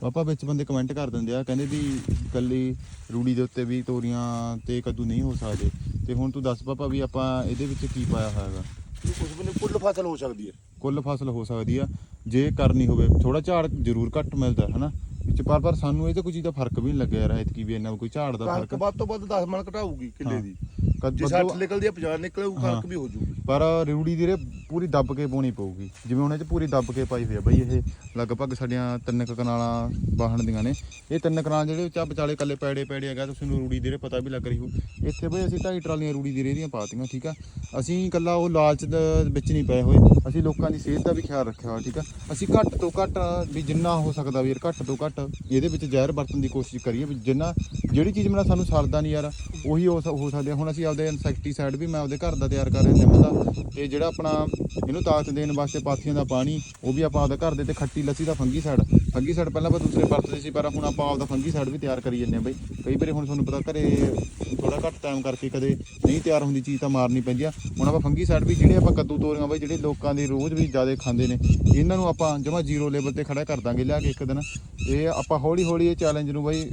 ਪਾਪਾ ਵਿੱਚ ਬੰਦੇ ਕਮੈਂਟ ਕਰ ਦਿੰਦੇ ਆ ਕਹਿੰਦੇ ਵੀ ਕੱਲੀ ਰੂੜੀ ਦੇ ਉੱਤੇ ਵੀ ਤੋਰੀਆਂ ਤੇ ਕੱਦੂ ਨਹੀਂ ਹੋ ਸਕਦੇ। ਤੇ ਹੁਣ ਤੂੰ ਦੱਸ ਪਾਪਾ ਵੀ ਆਪਾਂ ਇਹਦੇ ਵਿੱਚ ਕੀ ਪਾਇਆ ਹੋਇਆ ਹੈਗਾ? ਕੁਝ ਵੀ ਨਹੀਂ ਕੁੱਲ ਫਸਲ ਹੋ ਸਕਦੀ ਹੈ। ਕੁੱਲ ਫਸਲ ਹੋ ਸਕਦੀ ਆ ਜੇ ਕਰਨੀ ਹੋਵੇ ਥੋੜਾ ਝਾੜ ਜ਼ਰੂਰ ਘੱਟ ਮਿਲਦਾ ਹਨਾ? ਵਿੱਚ ਪਰ ਪਰ ਸਾਨੂੰ ਇਹ ਤੇ ਕੋਈ ਚੀਜ਼ ਦਾ ਫ਼ਰਕ ਵੀ ਨਹੀਂ ਲੱਗਿਆ ਯਾਰ ਐਤਕੀ ਵੀ ਇੰਨਾ ਕੋਈ ਝਾੜ ਦਾ ਫ਼ਰਕ। ਵੱਧ ਤੋਂ ਵੱਧ 10 ਮਣ ਘਟਾਊਗੀ ਕਿੱਲੇ। ਦੀ। ਕਦ ਜੇ 60 ਨਿਕਲਦੀ ਹੈ 50 ਨਿਕਲੇ ਉਹ ਹਾਂ। ਕਣਕ ਵੀ ਹੋ ਜੂਗੀ ਪਰ ਰੂੜੀ ਦੀ ਰੇ ਪੂਰੀ ਦੱਬ ਕੇ ਪਾਉਣੀ ਪਊਗੀ। ਜਿਵੇਂ ਉਹਨਾਂ ਚ ਪੂਰੀ ਦੱਬ ਕੇ ਪਾਈ ਹੋਈ ਆ ਬਈ, ਇਹ ਲਗਭਗ ਸਾਡੀਆਂ ਤਿੰਨ ਕੁ ਕਨਾਲਾਂ ਵਾਹਣ ਦੀਆਂ ਨੇ। ਇਹ ਤਿੰਨ ਕਨਾਲ ਜਿਹੜੇ ਵਿੱਚ ਵਿਚਾਲੇ ਕੱਲੇ ਪੈੜੇ ਪੈੜੇ ਹੈਗਾ, ਤੁਸੀਂ ਨੂੰ ਰੂੜੀ ਦੀ ਰੇ ਪਤਾ ਵੀ ਲੱਗ ਰਹੀ ਹੋ ਇੱਥੇ ਬਈ ਅਸੀਂ ਢਾਈ ਟਰਾਲੀਆਂ ਰੂੜੀ ਦੀ ਰੇ ਦੀਆਂ ਪਾਤੀਆਂ, ਠੀਕ ਆ? ਅਸੀਂ ਇਕੱਲਾ ਉਹ ਲਾਲਚ ਦੇ ਵਿੱਚ ਨਹੀਂ ਪਏ ਹੋਏ। ਅਸੀਂ ਲੋਕਾਂ ਦੀ ਸਿਹਤ ਦਾ ਵੀ ਖਿਆਲ ਰੱਖਿਆ ਹੋਇਆ, ਠੀਕ ਆ? ਅਸੀਂ ਘੱਟ ਤੋਂ ਘੱਟ ਵੀ ਜਿੰਨਾ ਹੋ ਸਕਦਾ ਵੀ ਯਾਰ, ਘੱਟ ਤੋਂ ਘੱਟ ਇਹਦੇ ਵਿੱਚ ਜ਼ਹਿਰ ਵਰਤਣ ਦੀ ਕੋਸ਼ਿਸ਼ ਕਰੀਏ ਵੀ ਜਿੰਨਾ, ਜਿਹੜੀ ਚੀਜ਼ ਮੇਰਾ ਸਾਨੂੰ ਸਰਦਾ ਨਹੀਂ ਯਾਰ, ਉਹੀ ਹੋ ਸ- ਸਕਦੀ ਹੁਣ ਅਸੀਂ ਆਪਦੇ ਇਨਸੈਕਟੀਸਾਈਡ ਵੀ ਮੈਂ ਆਪਦੇ ਘਰ ਦਾ ਤਿਆਰ ਕਰ ਰਿਹਾ, ਨਿੰਮ ਦਾ ਤੇ ਜਿਹੜਾ ਆਪਣਾ ਇਹਨੂੰ ਤਾਕਤ ਦੇਣ ਵਾਸਤੇ ਪਾਥੀਆਂ ਦਾ ਪਾਣੀ, ਉਹ ਵੀ ਆਪਾਂ ਆਪਦਾ ਘਰ ਦੇ ਤੇ ਖੱਟੀ ਲੱਸੀ ਦਾ ਫੰਗੀ ਸਾਈਡ ਫੰਗੀਸਾਈਡ ਫੰਗੀਸਾਈਡ ਪਹਿਲਾਂ ਆਪਾਂ ਦੂਸਰੇ ਵਰਤਦੇ ਸੀ, ਪਰ ਹੁਣ ਆਪਾਂ ਆਪਦਾ ਫੰਗੀ ਸਾਈਡ ਵੀ ਤਿਆਰ ਕਰੀ ਜੰਨੇ ਆ ਬਈ। ਕਈ ਵਾਰੀ ਹੁਣ ਤੁਹਾਨੂੰ ਪਤਾ ਘਰੇ ਥੋੜਾ ਘੱਟ ਟਾਈਮ ਕਰਕੇ ਕਦੇ ਨਹੀਂ ਤਿਆਰ ਹੁੰਦੀ ਚੀਜ਼ ਤਾਂ ਮਾਰਨੀ ਪੈਂਦੀ ਆ। ਹੁਣ ਆਪਾਂ ਫੰਗੀ ਸਾਈਡ ਵੀ ਜਿਹੜੇ ਆਪਾਂ ਕੱਦੂ ਤੋਰੀਆਂ ਬਈ, ਜਿਹੜੇ ਲੋਕਾਂ ਦੇ ਰੋਜ਼ ਵੀ ਜ਼ਿਆਦਾ ਖਾਂਦੇ ਨੇ, ਇਹਨਾਂ ਨੂੰ ਆਪਾਂ ਜਮਾ ਜ਼ੀਰੋ ਲੈਵਲ ਤੇ ਖੜਾ ਕਰ ਦਾਂਗੇ, ਲਿਆ ਕੇ ਇੱਕ ਦਿਨ। ਇਹ ਆਪਾਂ ਹੌਲੀ ਹੌਲੀ ਇਹ ਚੈਲੰਜ ਨੂੰ ਬਈ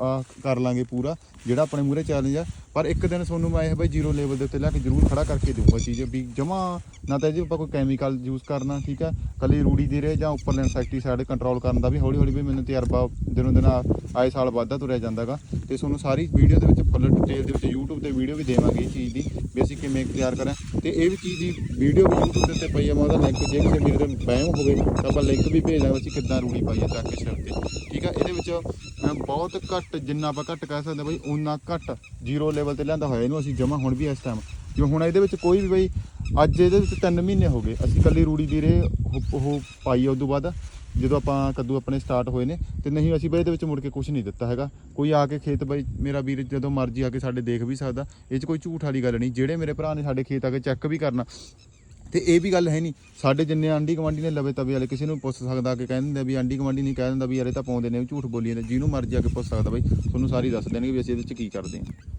ਆ ਕਰ ਲਾਂਗੇ ਪੂਰਾ, ਜਿਹੜਾ ਆਪਣੇ ਮੂਰੇ ਚੈਲੰਜ ਆ। ਪਰ ਇੱਕ ਦਿਨ ਤੁਹਾਨੂੰ ਮੈਂ ਇਹ ਬਈ ਜ਼ੀਰੋ ਲੈਵਲ ਦੇ ਉੱਤੇ ਲੈ ਕੇ ਜ਼ਰੂਰ ਖੜਾ ਕਰਕੇ ਦਊਂਗਾ ਚੀਜ਼ ਵੀ, ਜਮਾ ਨਾ ਤਾਂ ਇਹਦੇ ਆਪਾਂ ਕੋਈ ਕੈਮੀਕਲ ਯੂਜ਼ ਕਰਨਾ, ਠੀਕ ਆ, ਕੱਲੀ ਰੂੜੀ ਦੇ ਰਹੇ ਜਾਂ ਉੱਪਰਲੇ ਇਨਸੈਕਟੀਸਾਈਡ ਕੰਟਰੋਲ ਕਰਨ ਦਾ ਵੀ ਹੌਲੀ ਹੌਲੀ ਵੀ ਮੈਨੂੰ ਤਜਰਬਾ ਦਿਨੋਂ ਦਿਨ ਆਏ ਸਾਲ ਵੱਧਦਾ ਤੁਰਿਆ ਜਾਂਦਾਗਾ। ਤੇ ਤੁਹਾਨੂੰ ਸਾਰੀ ਵੀਡੀਓ ਦੇ ਵਿੱਚ ਫੁੱਲ ਡਿਟੇਲ ਦੇ ਵਿੱਚ YouTube ਤੇ ਵੀਡੀਓ ਵੀ ਦੇਵਾਂਗੇ ਇਹ ਚੀਜ਼ ਦੀ, ਵੀ ਅਸੀਂ ਕਿਵੇਂ ਤਿਆਰ ਕਰਾਂ। ਤੇ ਇਹ ਵੀ ਚੀਜ਼ ਦੀ ਵੀਡੀਓ ਵੀ YouTube ਦੇ ਉੱਤੇ ਪਈ ਆ, ਮੈਂ ਉਹਦਾ ਲਿੰਕ ਜੇ ਕਿਸੇ ਵੀਰ ਦੇ ਵਹਿਮ ਹੋਵੇ, ਤਾਂ ਆਪਾਂ ਲਿੰਕ ਵੀ ਭੇਜ ਦਾਂਗੇ ਅਸੀਂ ਕਿੱਦਾਂ ਰੂੜੀ ਪਾਈ ਆ ਚੱਕ ਕੇ ਸਿਰ ਤੇ। ਠੀਕ ਆ, ਇਹਦੇ ਵਿੱਚ ਮੈਂ ਬਹੁਤ ਘੱਟ, ਜਿੰਨਾ ਆਪਾਂ ਘੱਟ ਕਹਿ ਸਕਦੇ ਹਾਂ ਬਈ ਉਨਾ ਘੱਟ ਜ਼ੀਰੋ ਲੈਵਲ ਤੇ ਲਿਆਂਦਾ ਹੋਇਆ ਇਹਨੂੰ ਅਸੀਂ ਜਮਾ ਹੁਣ ਵੀ ਇਸ ਟਾਈਮ ਜਿਵੇਂ ਹੁਣ ਇਹਦੇ ਵਿੱਚ ਕੋਈ ਵੀ ਬਈ, ਅੱਜ ਇਹਦੇ ਵਿੱਚ 3 ਮਹੀਨੇ ਹੋ ਗਏ। ਅਸੀਂ ਕੱਲੀ ਰੂੜੀ ਦੀ ਰੇ ਉਹ- ਉਹ ਪਾਈ ਆ, ਉਦੋਂ ਬਾਅਦ ਜਦੋਂ ਆਪਾਂ ਕੱਦੂ ਆਪਣੇ ਸਟਾਰਟ ਹੋਏ ਨੇ, ਤੇ ਨਹੀਂ ਅਸੀਂ ਬਈ ਇਹਦੇ ਵਿੱਚ ਮੁੜ ਕੇ ਕੁਝ ਨਹੀਂ ਦਿੱਤਾ ਹੈਗਾ। ਕੋਈ ਆ ਕੇ ਖੇਤ ਬਈ, ਮੇਰਾ ਵੀਰ ਜਦੋਂ ਮਰਜ਼ੀ ਆ ਕੇ ਸਾਡੇ ਦੇਖ ਵੀ ਸਕਦਾ। ਇਹ 'ਚ ਕੋਈ ਝੂਠ ਵਾਲੀ ਗੱਲ ਨਹੀਂ। ਜਿਹੜੇ ਮੇਰੇ ਭਰਾ ਨੇ ਸਾਡੇ ਖੇਤ ਆ ਕੇ ਚੈੱਕ ਵੀ ਕਰਨਾ ਤੇ ਇਹ ਵੀ ਗੱਲ ਹੈ ਨਹੀਂ। ਸਾਡੇ ਜਿੰਨੇ ਆਂਢੀ ਕਮਾਂਡੀ ਨੇ ਲਵੇ ਤਵੇ ਵਾਲੇ, ਕਿਸੇ ਨੂੰ ਪੁੱਛ ਸਕਦਾ ਕਿ ਕਹਿ ਦਿੰਦੇ ਵੀ ਆਂਢੀ ਕਮਾਂਡੀ ਨਹੀਂ ਕਹਿ ਦਿੰਦਾ ਵੀ ਯਾਰ ਇਹ ਤਾਂ ਪਾਉਂਦੇ ਨੇ, ਝੂਠ ਬੋਲੀ ਜਾਂਦੇ, ਜਿਹਨੂੰ ਮਰਜ਼ੀ ਆ ਕੇ ਪੁੱਛ ਸਕਦਾ ਬਈ, ਤੁਹਾਨੂੰ ਸਾਰੀ ਦੱਸ ਦੇਣਗੇ ਵੀ ਅਸੀਂ ਇਹਦੇ 'ਚ ਕੀ ਕਰਦੇ ਹਾਂ।